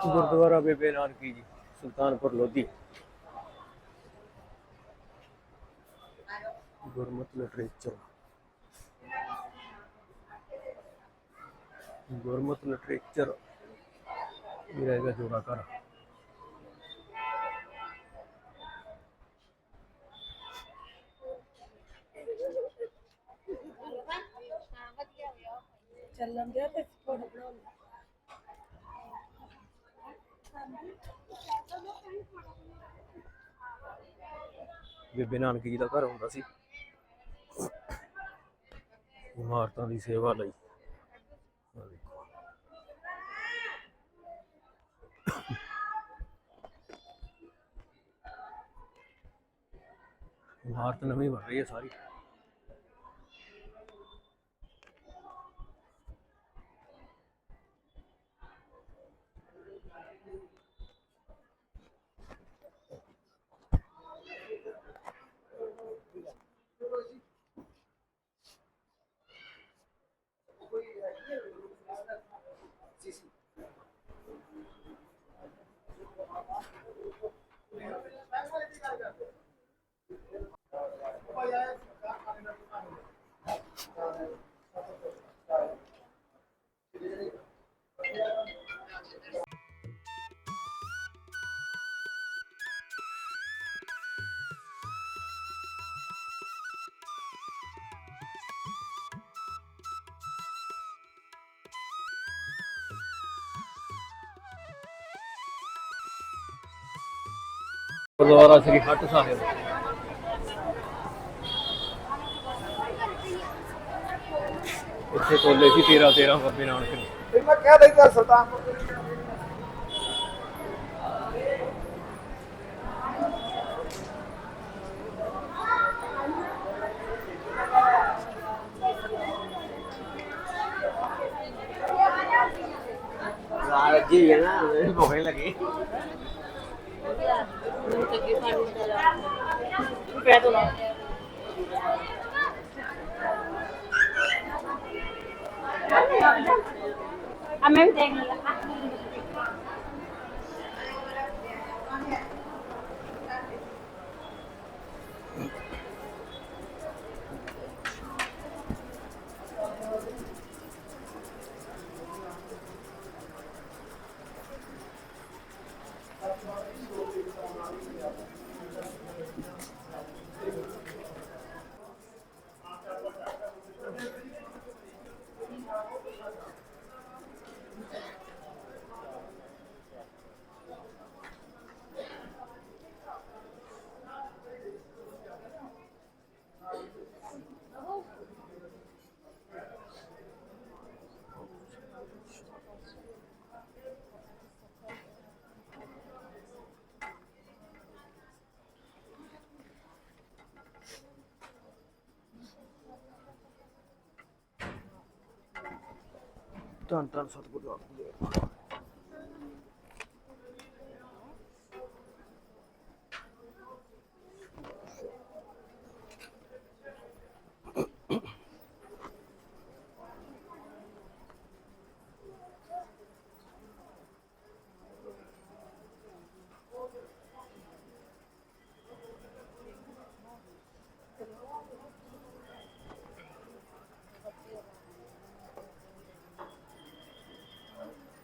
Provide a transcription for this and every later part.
Gurdwara Bebe Nanaki ji, Sultanpur Lodhi. Gurmat literature. Gurmat literature. ਇਹ ਰਹੇਗਾ ਜੋੜਾ ਘਰ। ਚੱਲਣ ਦਿਆ ਤੇ ਫੋਟੋ ਬਣਾਉਣ। ਬੇਬੇ ਨਾਨਕ ਜੀ ਦਾ ਘਰ ਹੁੰਦਾ ਸੀ। ਇਮਾਰਤਾਂ ਦੀ ਸੇਵਾ ਲਈ। ਇਮਾਰਤ ਨਵੀਂ ਬਣ ਰਹੀ ਹੈ ਸਾਰੀ। ਗੁਰਦੁਆਰਾ ਸ੍ਰੀ ਹੱਟ ਸਾਹਿਬ। ਇੱਥੇ ਤੋਲੇ ਸੀ 13 13 ਬੱਬੇ ਨਾਨਕ ਨੇ। ਫਿਰ ਮੈਂ ਕਹਿ ਦਿੱਤਾ ਸੁਲਤਾਨਪੁਰ ਦੇ ਵਿੱਚ ਜੀ ਹੈ ਨਾ ਮੈਨੂੰ ਭੁੱਖ ਨਹੀਂ ਲੱਗੀ ਆ ਮੈਂ ਵੀ ਦੇਖ ਲਿਆ ਧੰਨ ਧੰਨ ਸਤਿਗੁਰੂ ਰਾਮਦੇਵ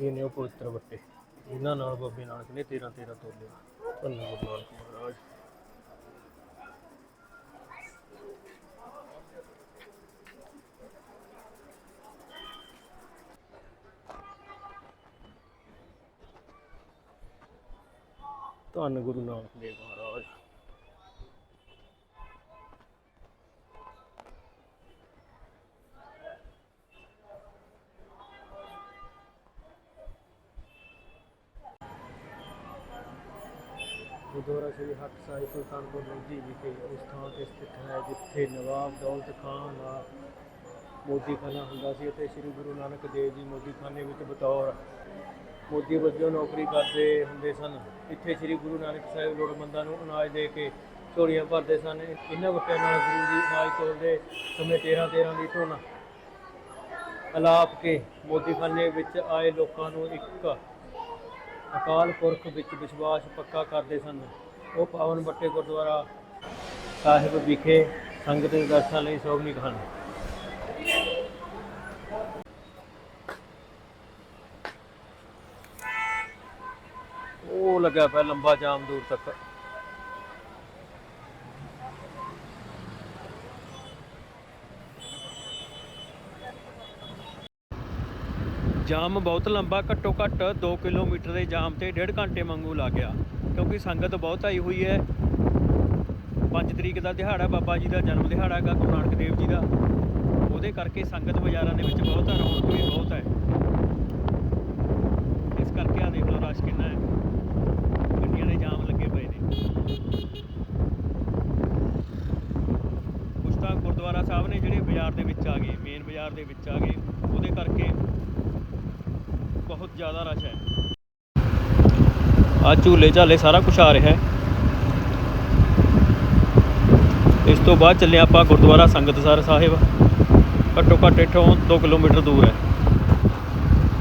ਇਹ ਨੇ ਉਹ ਪਵਿੱਤਰ ਵੱਟੇ ਇਹਨਾਂ ਨਾਲ ਬਾਬੇ ਨਾਨਕ ਨੇ 13 13 ਤੋਲਿਆ ਧੰਨ ਗੁਰੂ ਨਾਨਕ ਮਹਾਰਾਜ। ਧੰਨ ਗੁਰੂ ਨਾਨਕ ਦੇਵ ਮਹਾਰਾਜ। ਗੁਰਦੁਆਰਾ ਸ੍ਰੀ ਹੱਟ ਸਾਹਿਬ ਸੁਲਤਾਨਪੁਰ ਲੋਧੀ ਵਿਖੇ ਉਸ ਥਾਂ ਤੇ ਸਥਿਤ ਹੈ, ਜਿੱਥੇ ਨਵਾਬ ਦੌਲਤ ਖਾਨ ਦਾ ਮੋਦੀਖਾਨਾ ਹੁੰਦਾ ਸੀ ਅਤੇ ਸ੍ਰੀ ਗੁਰੂ ਨਾਨਕ ਦੇਵ ਜੀ ਮੋਦੀਖਾਨੇ ਵਿੱਚ ਬਤੌਰ ਮੋਦੀ ਵਜੋਂ ਨੌਕਰੀ ਕਰਦੇ ਹੁੰਦੇ ਸਨ। ਇੱਥੇ ਸ੍ਰੀ ਗੁਰੂ ਨਾਨਕ ਸਾਹਿਬ ਲੋੜਵੰਦਾਂ ਨੂੰ ਅਨਾਜ ਦੇ ਕੇ ਝੋਲੀਆਂ ਭਰਦੇ ਸਨ। ਇਹਨਾਂ ਵਟਿਆਂ ਨਾਲ ਗੁਰੂ ਜੀ ਅਨਾਜ ਤੋਲਦੇ ਸਮੇਂ 13 13 ਦੀ ਧੁਨ ਅਲਾਪ ਕੇ ਮੋਦੀਖਾਨੇ ਵਿੱਚ ਆਏ ਲੋਕਾਂ ਨੂੰ ਇੱਕ ਅਕਾਲ ਪੁਰਖ ਵਿੱਚ ਵਿਸ਼ਵਾਸ ਪੱਕਾ ਕਰਦੇ ਸਨ। ਉਹ ਪਾਵਨ ਬੱਟੇ ਗੁਰਦੁਆਰਾ ਸਾਹਿਬ ਵਿਖੇ ਸੰਗਤ ਦੇ ਦਰਸ਼ਨ ਲਈ ਸੋਭਨੀਕ ਹਨ। ਉਹ ਲੱਗਾ ਪਿਆ ਲੰਬਾ ਜਾਮ ਦੂਰ ਤੱਕ। ਜਾਮ ਬਹੁਤ ਲੰਬਾ, ਘੱਟੋ ਘੱਟ 2 ਕਿਲੋਮੀਟਰ ਦੇ ਜਾਮ ਤੇ ਡੇਢ ਘੰਟੇ ਵਾਂਗੂ ਲੱਗ ਗਿਆ, ਕਿਉਂਕਿ ਸੰਗਤ ਬਹੁਤ ਆਈ ਹੋਈ ਹੈ। 5 ਤਰੀਕ ਦਾ ਦਿਹਾੜਾ ਬਾਬਾ ਜੀ ਦਾ, ਜਨਮ ਦਿਹਾੜਾ ਹੈਗਾ, ਗੁਰੂ ਨਾਨਕ ਦੇਵ ਜੀ ਦਾ। ਉਹਦੇ ਕਰਕੇ ਸੰਗਤ ਬਾਜ਼ਾਰਾਂ ਦੇ ਵਿੱਚ ਬਹੁਤ ਹੈ ਰੌਣਕ ਵੀ ਬਹੁਤ ਹੈ ਇਸ ਕਰਕੇ ਆ ਦੇਖ ਲਓ ਰਸ਼ ਕਿੰਨਾ ਹੈ ਗੱਡੀਆਂ ਦੇ ਜਾਮ ਲੱਗੇ ਪਏ ਨੇ ਕੁਛ ਤਾਂ ਗੁਰਦੁਆਰਾ ਸਾਹਿਬ ਨੇ ਜਿਹੜੇ ਬਾਜ਼ਾਰ ਦੇ ਵਿੱਚ ਆ ਗਏ ਮੇਨ ਬਾਜ਼ਾਰ ਦੇ ਵਿੱਚ ਆ ਗਏ ਉਹਦੇ ਕਰਕੇ ਬਹੁਤ ਜ਼ਿਆਦਾ ਰਸ਼ ਹੈ ਆ ਝੂਲੇ ਝਾਲੇ ਸਾਰਾ ਕੁਝ ਆ ਰਿਹਾ ਹੈ। ਇਸ ਤੋਂ ਬਾਅਦ ਚੱਲੇ ਆਪਾਂ ਗੁਰਦੁਆਰਾ ਸੰਗਤਸਰ ਸਾਹਿਬ। ਘੱਟੋ ਘੱਟ ਇੱਥੋਂ 2 ਕਿਲੋਮੀਟਰ ਦੂਰ ਹੈ।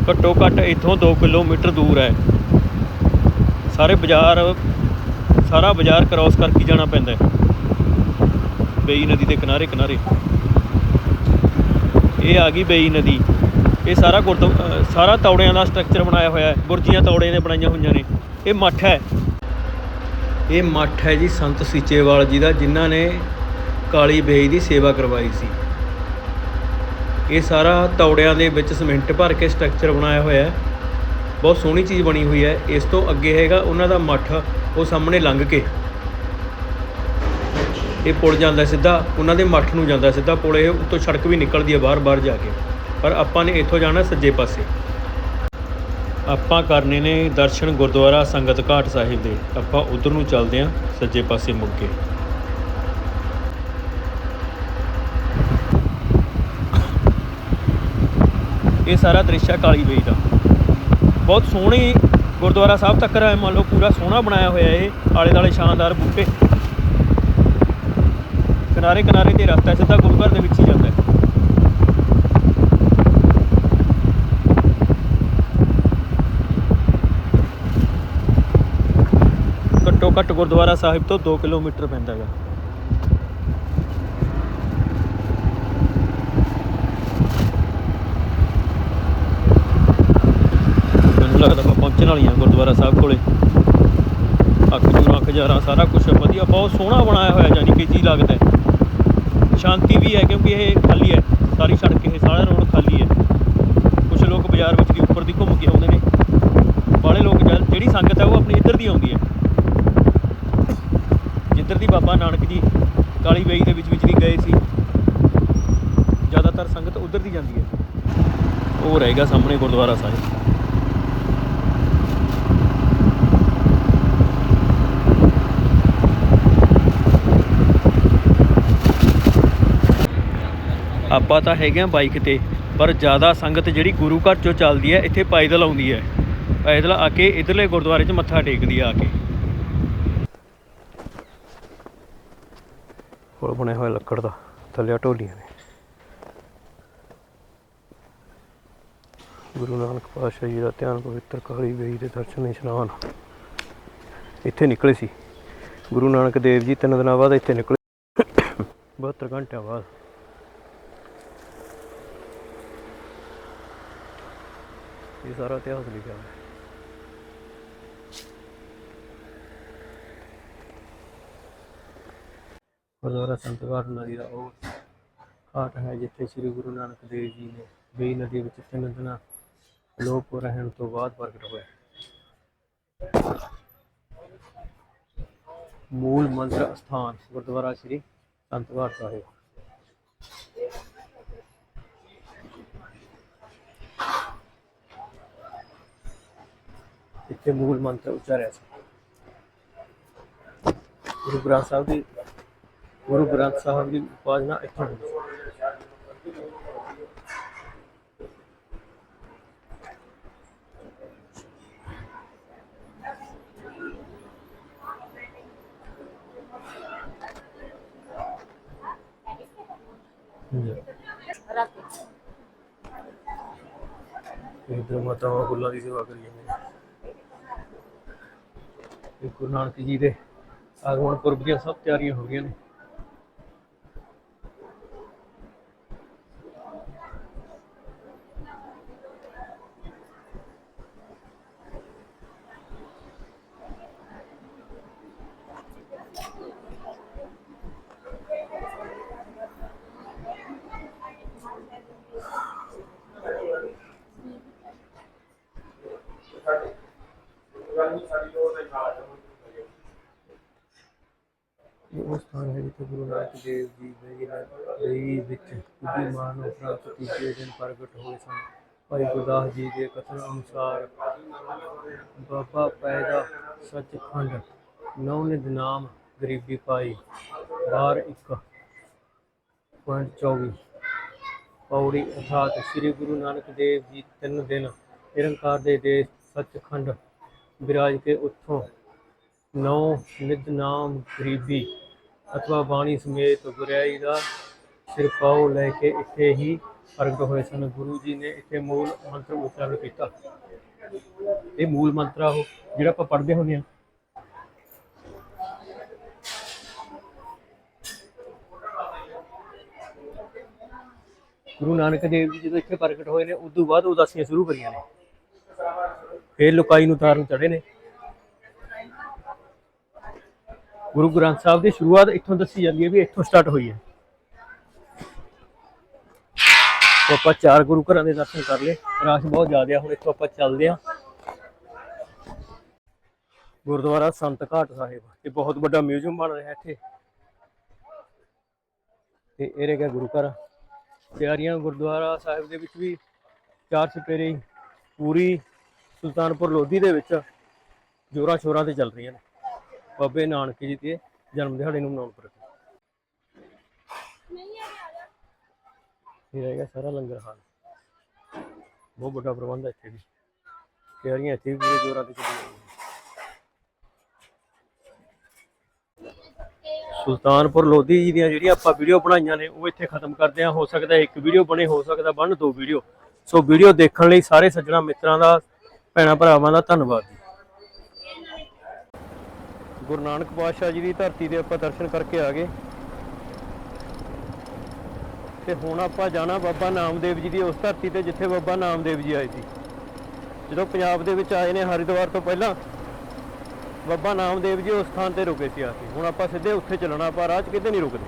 ਘੱਟੋ ਘੱਟ ਇੱਥੋਂ 2 ਕਿਲੋਮੀਟਰ ਦੂਰ ਹੈ। ਸਾਰੇ ਬਾਜ਼ਾਰ, ਸਾਰਾ ਬਾਜ਼ਾਰ ਕ੍ਰਾਸ ਕਰਕੇ ਜਾਣਾ ਪੈਂਦਾ ਹੈ। ਬੇਈ ਨਦੀ ਦੇ ਕਿਨਾਰੇ ਕਿਨਾਰੇ। ਇਹ ਆ ਗਈ ਬੇਈ ਨਦੀ। ਇਹ ਸਾਰਾ ਗੁਰਦ ਸਾਰਾ ਤੌੜਿਆਂ ਦਾ ਸਟਰਕਚਰ ਬਣਾਇਆ ਹੋਇਆ ਹੈ। ਗੁਰਜੀਆਂ ਤੌੜੇ ਨੇ ਬਣਾਈਆਂ ਹੋਈਆਂ ਨੇ। ਇਹ ਮੱਠ ਹੈ। ਇਹ ਮੱਠ ਹੈ ਜੀ ਸੰਤ ਸੀਚੇਵਾਲ ਜੀ ਦਾ, ਜਿਨ੍ਹਾਂ ਨੇ ਕਾਲੀ ਬੇਈ ਦੀ ਸੇਵਾ ਕਰਵਾਈ ਸੀ। ਇਹ ਸਾਰਾ ਤੌੜਿਆਂ ਦੇ ਵਿੱਚ ਸਿਮੈਂਟ ਭਰ ਕੇ ਸਟਰਕਚਰ ਬਣਾਇਆ ਹੋਇਆ ਹੈ। ਬਹੁਤ ਸੋਹਣੀ ਚੀਜ਼ ਬਣੀ ਹੋਈ ਹੈ। ਇਸ ਤੋਂ ਅੱਗੇ ਹੈਗਾ ਉਹਨਾਂ ਦਾ ਮੱਠ, ਉਹ ਸਾਹਮਣੇ ਲੰਘ ਕੇ। ਇਹ ਪੁਲ ਜਾਂਦਾ ਸਿੱਧਾ, ਉਹਨਾਂ ਦੇ ਮੱਠ ਨੂੰ ਜਾਂਦਾ ਸਿੱਧਾ ਪੁਲ, ਇਹ ਉੱਤੋਂ ਸੜਕ ਵੀ ਨਿਕਲਦੀ ਹੈ ਬਾਹਰ ਬਾਹਰ ਜਾ ਕੇ। ਪਰ ਆਪਾਂ ਨੇ ਇੱਥੋਂ ਜਾਣਾ ਸੱਜੇ ਪਾਸੇ। ਆਪਾਂ ਕਰਨੇ ਨੇ ਦਰਸ਼ਨ ਗੁਰਦੁਆਰਾ ਸੰਗਤ ਘਾਟ ਸਾਹਿਬ ਦੇ। ਆਪਾਂ ਉਧਰ ਨੂੰ ਚੱਲਦੇ ਹਾਂ ਸੱਜੇ ਪਾਸੇ ਮੁੜਕੇ ਇਹ ਸਾਰਾ ਦ੍ਰਿਸ਼ ਹੈ ਕਾਲੀ ਬੇਈ ਦਾ। ਬਹੁਤ ਸੋਹਣੀ ਗੁਰਦੁਆਰਾ ਸਾਹਿਬ ਤੱਕ ਹੈ ਮੰਨ ਲਓ ਪੂਰਾ ਸੋਹਣਾ ਬਣਾਇਆ ਹੋਇਆ ਇਹ ਆਲੇ ਦਾਲੇ ਸ਼ਾਨਦਾਰ ਬੂਟੇ। ਕਿਨਾਰੇ ਕਿਨਾਰੇ ਤੇ ਰਸਤਾ ਹੈ, ਸਿੱਧਾ ਗੁਰੂ ਘਰ ਦੇ ਵਿੱਚ ਹੀ ਜਾਂਦਾ ਹੈ। ਘੱਟ ਗੁਰਦੁਆਰਾ ਸਾਹਿਬ ਤੋਂ 2 ਕਿਲੋਮੀਟਰ ਪੈਂਦਾ ਹੈਗਾ। ਮੈਨੂੰ ਲੱਗਦਾ ਆਪਾਂ ਪਹੁੰਚਣ ਵਾਲੀਆਂ ਗੁਰਦੁਆਰਾ ਸਾਹਿਬ ਕੋਲੇ। ਅੱਖ ਜੂਰਾਂ ਖਜਾਰਾਂ ਸਾਰਾ ਕੁਝ ਵਧੀਆ, ਬਹੁਤ ਸੋਹਣਾ ਬਣਾਇਆ ਹੋਇਆ ਜਾਨੀ ਕਿ ਜੀ ਲੱਗਦਾ ਸ਼ਾਂਤੀ ਵੀ ਹੈ, ਕਿਉਂਕਿ ਇਹ ਖਾਲੀ ਹੈ, ਸਾਰੀ ਸੜਕ ਇਹ ਸਾਰਾ ਰੋਡ ਖਾਲੀ ਹੈ। ਕੁਝ ਲੋਕ ਬਾਜ਼ਾਰ ਵਿੱਚ ਦੀ ਉੱਪਰ ਦੀ ਘੁੰਮ ਕੇ ਆਉਂਦੇ ਨੇ। ਬਾਹਲੇ ਲੋਕ ਜਿਹੜੀ ਸੰਗਤ ਹੈ ਉਹ ਆਪਣੀ ਇੱਧਰ ਦੀ ਆਉਂਦੀ ਹੈ। ਇੱਧਰ ਦੀ ਬਾਬਾ ਨਾਨਕ ਜੀ ਕਾਲੀ ਬੇਈ ਦੇ ਵਿੱਚ ਵਿੱਚ ਵੀ ਗਏ ਸੀ। ਜ਼ਿਆਦਾਤਰ ਸੰਗਤ ਉਧਰ ਦੀ ਜਾਂਦੀ ਹੈ। ਉਹ ਰਹੇਗਾ ਸਾਹਮਣੇ ਗੁਰਦੁਆਰਾ ਸਾਹਿਬ। ਆਪਾਂ ਤਾਂ ਹੈਗੇ ਆ ਬਾਈਕ ਤੇ, ਪਰ ਜ਼ਿਆਦਾ ਸੰਗਤ ਜਿਹੜੀ ਗੁਰੂ ਘਰ ਚੋਂ ਚੱਲਦੀ ਹੈ, ਇੱਥੇ ਪੈਦਲ ਆਉਂਦੀ ਹੈ। ਪੈਦਲ ਆ ਕੇ ਇਧਰਲੇ ਗੁਰਦੁਆਰੇ 'ਚ ਮੱਥਾ ਟੇਕਦੀ ਆ ਆ ਕੇ। ਕੋਲ ਬਣਿਆ ਹੋਇਆ ਲੱਕੜ ਦਾ ਥੱਲੇ ਢੋਲੀਆਂ ਨੇ। ਗੁਰੂ ਨਾਨਕ ਪਾਤਸ਼ਾਹ ਜੀ ਦਾ ਧਿਆਨ ਪਵਿੱਤਰ ਕਾਲੀ ਬੇਈ ਦੇ ਦਰਸ਼ਨ ਇਸ਼ਨਾਨ ਇੱਥੇ ਨਿਕਲੇ ਸੀ। ਗੁਰੂ ਨਾਨਕ ਦੇਵ ਜੀ ਤਿੰਨ ਦਿਨਾਂ ਬਾਅਦ ਇੱਥੇ ਨਿਕਲੇ। 72 ਘੰਟਿਆਂ ਬਾਅਦ। ਇਹ ਸਾਰਾ ਇਤਿਹਾਸ ਲਿਖਿਆ ਹੋਇਆ ਹੈ। ਗੁਰਦੁਆਰਾ ਸੰਤ ਨਦੀ ਦਾ ਉਹ ਘਾਟ ਹੈ ਜਿੱਥੇ ਸ੍ਰੀ ਗੁਰੂ ਨਾਨਕ ਦੇਵ ਜੀ ਨੇ ਬੇਈ ਨਦੀ ਵਿੱਚ ਤਿੰਨ ਦਿਨਾਂ ਲੋਪ ਰਹਿਣ ਤੋਂ ਬਾਅਦ ਪ੍ਰਗਟ ਹੋਏ ਮੂਲ ਮੰਤਰ ਸਥਾਨ ਗੁਰਦੁਆਰਾ ਸ੍ਰੀ ਸੰਤ ਸਾਹਿਬ। ਇੱਥੇ ਮੂਲ ਮੰਤਰ ਉਚਾਰਿਆ ਸੀ। ਗੁਰੂ ਗ੍ਰੰਥ ਸਾਹਿਬ ਦੀ ਗੁਰੂ ਗ੍ਰੰਥ ਸਾਹਿਬ ਦੀ ਉਪਾਸਨਾ ਇੱਥੋਂ ਹੁੰਦੀ ਸੀ ਇਧਰ ਮਾਤਾਵਾਂ ਫੁੱਲਾਂ ਦੀ ਸੇਵਾ ਕਰੀ ਜਾਂਦੇ ਨੇ ਤੇ ਗੁਰੂ ਨਾਨਕ ਜੀ ਦੇ ਆਗਮਨ ਪੁਰਬ ਦੀਆਂ ਸਭ ਤਿਆਰੀਆਂ ਹੋ ਰਹੀਆਂ ਨੇ ਇਹ ਉਹ ਸਥਾਨ ਹੈ ਜਿੱਥੇ ਗੁਰੂ ਨਾਨਕ ਦੇਵ ਜੀ ਦੇ ਵਿੱਚ ਵਿਦਿਮਾਨ ਉਪਰੰਤ ਤੀਜੇ ਦਿਨ ਪ੍ਰਗਟ ਹੋਏ ਸਨ। ਭਾਈ ਗੁਰਦਾਸ ਜੀ ਦੇ ਕਥਨ ਅਨੁਸਾਰ ਬਾਬਾ ਪੈਦਾ ਸੱਚਖੰਡ ਨੌ ਨਿਧ ਨਾਮ ਗਰੀਬੀ ਪਾਈ, ਵਾਰ ਇੱਕ ਪੁਆਇੰਟ 24 ਪੌੜੀ ਅਰਥਾਤ ਸ੍ਰੀ ਗੁਰੂ ਨਾਨਕ ਦੇਵ ਜੀ ਤਿੰਨ ਦਿਨ ਨਿਰੰਕਾਰ ਦੇ ਦੇਸ਼ ਸੱਚਖੰਡ ਵਿਰਾਜ ਕੇ ਉੱਥੋਂ ਨੌ ਨਿਧ ਗਰੀਬੀ ਅਥਵਾ ਬਾਣੀ ਸਮੇਤ ਗੁਰਿਆਈ ਦਾ ਸਿਰਪਾਉ ਲੈ ਕੇ ਇੱਥੇ ਹੀ ਪ੍ਰਗਟ ਹੋਏ ਸਨ। ਗੁਰੂ ਜੀ ਨੇ ਇੱਥੇ ਮੂਲ ਮੰਤਰ ਉਚਾਰਨ ਕੀਤਾ। ਇਹ ਮੂਲ ਮੰਤਰ ਆ ਉਹ, ਜਿਹੜਾ ਆਪਾਂ ਪੜ੍ਹਦੇ ਹੁੰਦੇ ਆ ਗੁਰੂ ਨਾਨਕ ਦੇਵ ਜੀ ਜਦੋਂ ਇੱਥੇ ਪ੍ਰਗਟ ਹੋਏ ਨੇ, ਉਸ ਤੋਂ ਬਾਅਦ ਉਦਾਸੀਆਂ ਸ਼ੁਰੂ ਕਰੀਆਂ ਨੇ। ਫੇਰ ਲੋਕਾਈ ਨੂੰ ਤਾਰਨ ਚੜੇ ਨੇ। ਗੁਰੂ ਗ੍ਰੰਥ ਸਾਹਿਬ ਦੀ ਸ਼ੁਰੂਆਤ ਇੱਥੋਂ ਦੱਸੀ ਜਾਂਦੀ ਹੈ ਵੀ ਇੱਥੋਂ ਸਟਾਰਟ ਹੋਈ ਹੈ। ਆਪਾਂ ਚਾਰ ਗੁਰੂ ਘਰਾਂ ਦੇ ਦਰਸ਼ਨ ਕਰ ਲਏ। ਰਾਸ਼ ਬਹੁਤ ਜ਼ਿਆਦਾ ਹੁਣ ਇੱਥੋਂ ਆਪਾਂ ਚੱਲਦੇ ਹਾਂ। ਗੁਰਦੁਆਰਾ ਸੰਤ ਘਾਟ ਸਾਹਿਬ, ਇਹ ਬਹੁਤ ਵੱਡਾ ਮਿਊਜ਼ੀਅਮ ਬਣ ਰਿਹਾ ਇੱਥੇ। ਤੇ ਇਹ ਰਹਿ ਗਿਆ ਗੁਰੂ ਘਰ। ਤਿਆਰੀਆਂ ਗੁਰਦੁਆਰਾ ਸਾਹਿਬ ਦੇ ਵਿੱਚ ਵੀ ਚਾਰ ਸਪੇਰੇ ਪੂਰੀ ਸੁਲਤਾਨਪੁਰ ਲੋਧੀ ਦੇ ਵਿੱਚ ਜੋਰਾਂ ਸ਼ੋਰਾਂ ਤੇ ਚੱਲ ਰਹੀਆਂ ਨੇ। ਬਾਬੇ ਨਾਨਕ ਜੀ ਦੇ ਜਨਮ ਦਿਹਾੜੇ ਨੂੰ ਮਨਾਉਣ ਪ੍ਰਤੀ ਇਹ ਰਹਿ ਗਿਆ ਸਾਰਾ ਲੰਗਰ ਹਾਲ। ਬਹੁਤ ਵੱਡਾ ਪ੍ਰਬੰਧ ਹੈ ਇੱਥੇ ਵੀ। ਤਿਆਰੀਆਂ ਇੱਥੇ ਵੀ ਪੂਰੇ ਜੋਰਾਂ ਤੇ ਚੱਲ ਰਹੀਆਂ ਸੁਲਤਾਨਪੁਰ ਲੋਧੀ ਜੀ ਦੀਆਂ ਜਿਹੜੀਆਂ ਆਪਾਂ ਵੀਡੀਓ ਬਣਾਈਆਂ ਨੇ ਉਹ ਇੱਥੇ ਖਤਮ ਕਰਦੇ ਹਾਂ। ਹੋ ਸਕਦਾ ਇੱਕ ਵੀਡੀਓ ਬਣੇ ਹੋ ਸਕਦਾ ਬਣ ਦੋ ਵੀਡੀਓ। ਸੋ ਵੀਡੀਓ ਦੇਖਣ ਲਈ ਸਾਰੇ ਸੱਜਣਾ ਮਿੱਤਰਾਂ ਦਾ ਭੈਣਾਂ ਭਰਾਵਾਂ ਦਾ ਧੰਨਵਾਦ ਗੁਰੂ ਨਾਨਕ ਪਾਤਸ਼ਾਹ ਜੀ ਦੀ ਧਰਤੀ ਤੇ ਆਪਾਂ ਦਰਸ਼ਨ ਕਰਕੇ ਆ ਗਏ। ਤੇ ਹੁਣ ਆਪਾਂ ਜਾਣਾ ਬਾਬਾ ਨਾਮਦੇਵ ਜੀ ਦੀ ਉਸ ਧਰਤੀ ਤੇ ਜਿੱਥੇ ਬਾਬਾ ਨਾਮਦੇਵ ਜੀ ਆਏ ਸੀ। ਜਦੋਂ ਪੰਜਾਬ ਦੇ ਵਿੱਚ ਆਏ ਨੇ ਹਰਿਦੁਆਰ ਤੋਂ ਪਹਿਲਾਂ, ਬਾਬਾ ਨਾਮਦੇਵ ਜੀ ਉਸ ਥਾਂ ਤੇ ਰੁਕੇ ਸੀ ਆ ਹੁਣ ਆਪਾਂ ਸਿੱਧੇ ਉੱਥੇ ਚੱਲਣਾ, ਆਪਾਂ ਰਾਹ 'ਚ ਕਿਤੇ ਨਹੀਂ ਰੁਕਦੇ।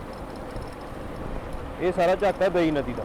ਇਹ ਸਾਰਾ ਝਾਕਾ ਬਈ ਨਦੀ ਦਾ।